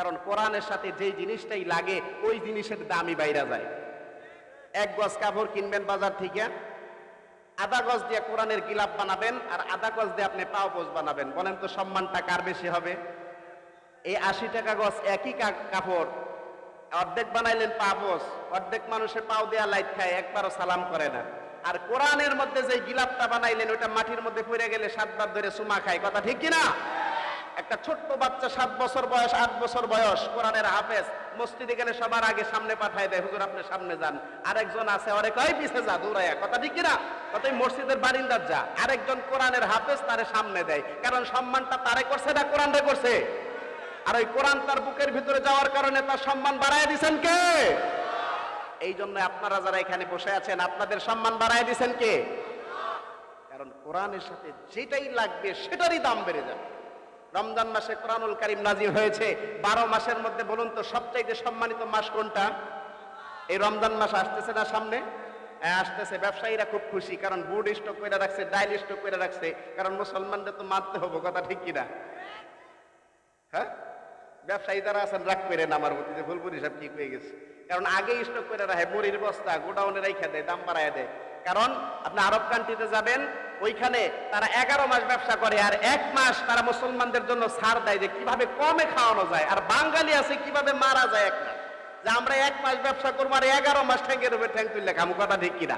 কারণ কোরআনের সাথে যেই জিনিসটাই লাগে, ওই জিনিসের দামই বাইরা যায়। এক গজ কাপড় কিনবেন বাজার থেকে, আধা গজ দিয়ে কোরআনের গিলাপ বানাবেন, আর আধা গজ দিয়ে আপনি পাও পোজ বানাবেন। বলেন তো সম্মানটা কার বেশি হবে? এই আশি টাকা গজ একই কাপড়, অর্ধেক বানাইলেন পা পোজ অর্ধেক মানুষের পাও দেয়া লাইট খায়, একবারও সালাম করে না। আর কোরআনের মধ্যে যে গিলাপটা বানাইলেন ওটা মাটির মধ্যে পড়ে গেলে সাতবার ধরে সুমা খায়, কথা ঠিক কিনা? একটা ছোট্ট বাচ্চা সাত বছর বয়স, আট বছর বয়স, কোরআনের হাফেজ, মসজিদে গেলে সবার আগে সামনে পাঠায় দেয়, হুজুর, আপনি সামনে যান। আরেকজন আছে অনেক কয় পিছে যা দৌড়াইয়া কথা ঠিক কিনা? কতই মসজিদের বারিন্দার যা। আরেকজন কোরআনের হাফেজ তারে সামনে দেয়, কারণ সম্মানটা তারে করছে না কোরআনরে করছে? আর ওই কোরআন তার বুকের ভিতরে যাওয়ার কারণে তার সম্মান বাড়ায় দিছেন কে? এই জন্য আপনারা যারা এখানে বসে আছেন, আপনাদের সম্মান বাড়ায় দিছেন কে? কারণ কোরআনের সাথে যেটাই লাগবে সেটারই দাম বেড়ে যাবে। রমজান মাসে কোরআনুল কারিম নাজির হয়েছে। বারো মাসের মধ্যে বলুন তো সবচাইতে সম্মানিত মাস কোনটা? এই রমজান মাস আসতেছে না সামনে? হ্যাঁ, আসতেছে। ব্যবসায়ীরা খুব খুশি কারণ বুড স্টক করে রাখছে ডাইল স্টক করে রাখছে। কারণ মুসলমানদের তো মারতে হব কথা ঠিক কিনা? হ্যাঁ? ব্যবসায়ী যারা আছেন রাগ করে না আমার মধ্যে যে ফুলপুরি সব ঠিক হয়ে গেছে। কারণ আগে স্টক করে রাখে মুড়ির বস্তা গোডাউনে রাইখা দেয় দাম বাড়ায় দেয়। কারণ আপনি আরব কান্ট্রিতে যাবেন, ওইখানে তারা এগারো মাস ব্যবসা করে আর এক মাস তারা মুসলমানদের জন্য ছাড় দেয় যে কীভাবে কমে খাওয়ানো যায়। আর বাঙালি আছে, কীভাবে মারা যায় এক মাস। যে আমরা এক মাস ব্যবসা করব আর এগারো মাস ঠ্যাঙ্গের উপরে ঠ্যাং তুললে খামু কথা ঠিক কিনা?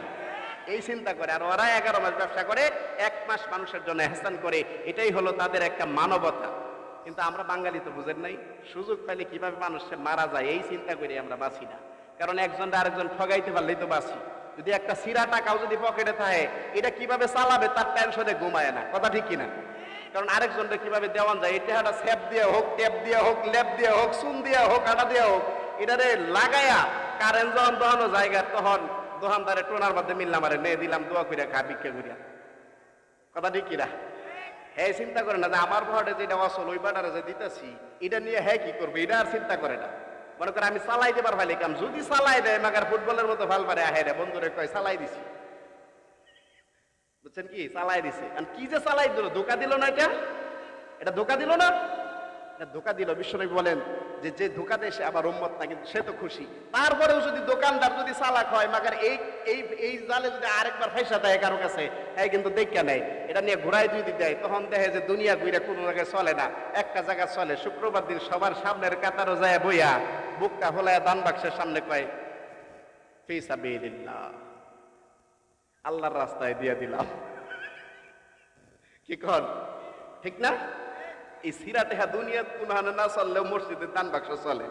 এই চিন্তা করে। আর ওরা এগারো মাস ব্যবসা করে, এক মাস মানুষের জন্য এহসান করে, এটাই হলো তাদের একটা মানবতা। কিন্তু আমরা বাঙালি তো বুঝেন নাই, সুযোগ পাইলে কীভাবে মানুষের মারা যায়, এই চিন্তা করে আমরা বাঁচি না। কারণ একজন আরেকজন ঠগাইতে পারলেই তো বাঁচি। যদি একটা সিরা টাকাও যদি পকেটে থাকে, এটা কীভাবে চালাবে তার টেনশনে ঘুমায় না। কথা ঠিক কিনা? কারণ আরেকজনটা কীভাবে দেওয়ান যায় এটা একটা স্যাপ দিয়ে হোক ট্যাপ দিয়ে হোক ল্যাপ দিয়ে হোক সুন দিয়ে হোক, আটা দিয়ে হোক, এটারে লাগায়া কারেন্ট যখন দোহানো জায়গা, তখন দোকানদারে টোনার মধ্যে মিললাম আরে নে, দিলাম দোয়া করিয়া খা, ভিক্ষা করিয়া কথা ঠিক কিনা? হ্যাঁ চিন্তা করে না যে আমার ঘরে যেটা অসল, ওই বাটারে যে দিতেছি, এটা নিয়ে হ্যাঁ কি করবে? এটা আর চিন্তা করে না। মনে করে আমি চালাই দেবার ভালো কাম, যদি চালাই দেয়, মাগার ফুটবলের মতো ভালো পারে আহে রে, বন্ধুরে কয় চালাই দিছি। বুঝছেন কি? চালাই দিছে। আর কি যে চালাই দিল, ধোকা দিল না এটা? এটা ধোকা দিল না? এটা ধোকা দিল। বিশ্বনবী বলেন যে যে ধোকা দেয় সে আবার উম্মত না, কিন্তু সে তো খুশি। তারপরেও যদি দোকানদার যদি চালাক হয়, মাগার এই এই এই জালে যদি আরেকবার ফাইসা দেয় কারও কাছে হ্যাঁ কিন্তু দেখা নেয় এটা নিয়ে ঘুরাই যদি দেয়, তখন দেখে যে দুনিয়া ঘুরে কোনো জায়গায় চলে না, একটা জায়গা চলে। শুক্রবার দিন সবার সামনের কাতারও যায় বইয়া, বুকটা হলায় দান বাক্সের সামনে কয় ফিসাবিল্লাহ আল্লাহর রাস্তায় দিয়ে দিলাম। কি কর ঠিক না? এই সিরা টেহা দুনিয়া কুনহানে না চললেও মসজিদের দান বাক্স চলে।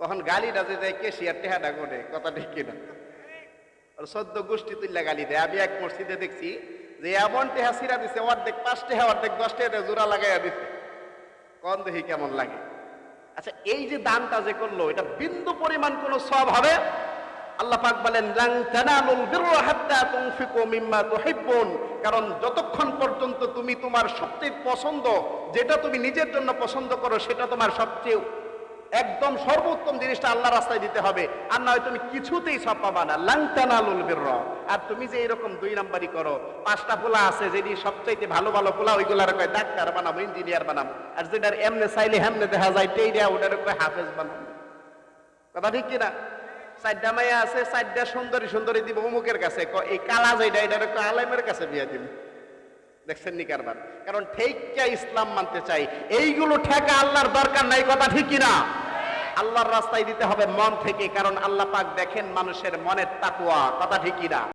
তখন গালিটা যে যায় কেশিয়ার টেহাটা করে কথা ঠিক কিনা? সদ্য গোষ্ঠী তুললে গালি দেয়। আমি এক মসজিদে দেখছি যে এমন টেহা সিরা দিছে, অর্ধেক পাঁচ টেহা অর্ধেক দশ টেহা জোড়া লাগাইয়া দিছে। কন দেখি কেমন লাগে? আচ্ছা এই যে দানটা যে করল, এটা বিন্দু পরিমাণ কোনো সব হবে? আল্লাহ পাক বলেন, লাং তানালুল বিররা হাত্তা তুনফিকু মিম্মা তুহিব্বুন। কারণ যতক্ষণ পর্যন্ত তুমি তোমার সবচেয়ে পছন্দ, যেটা তুমি নিজের জন্য পছন্দ করো, সেটা তোমার সবচেয়ে একদম সর্বোত্তম জিনিসটা আল্লাহ রাস্তায় দিতে হবে। আর নয়, তুমি কিছুতেই সব পাবা না। লাং তানালুল বিররা। আর তুমি যে এরকম দুই নাম্বারই করো, পাঁচটা পোলা আছে যেটি সবচাইতে ভালো ভালো পোলা, ওইগুলার কয়, ডাক্তার বানাবো, ইঞ্জিনিয়ার বানাবো। আর যেটার এমনে চাইলে হেমনে দেখা যায়, টেইরা ওটার কয়, হাফেজ বানাবো। কথা ঠিক কিনা? মাইয়া আছে সুন্দরী সুন্দরী দিব অমুকের কাছে। এই কালা যেটা এটা একটু আলেমের কাছে দিব। দেখছেন নি কারবার? কারণ ঠেকা ইসলাম মানতে চাই। এইগুলো ঠেকা আল্লাহর দরকার নাই, কথা ঠিক আল্লাহর রাস্তায় দিতে হবে মন থেকে, কারণ আল্লাহ পাক দেখেন মানুষের মনের তাকুয়া, কথা ঠিক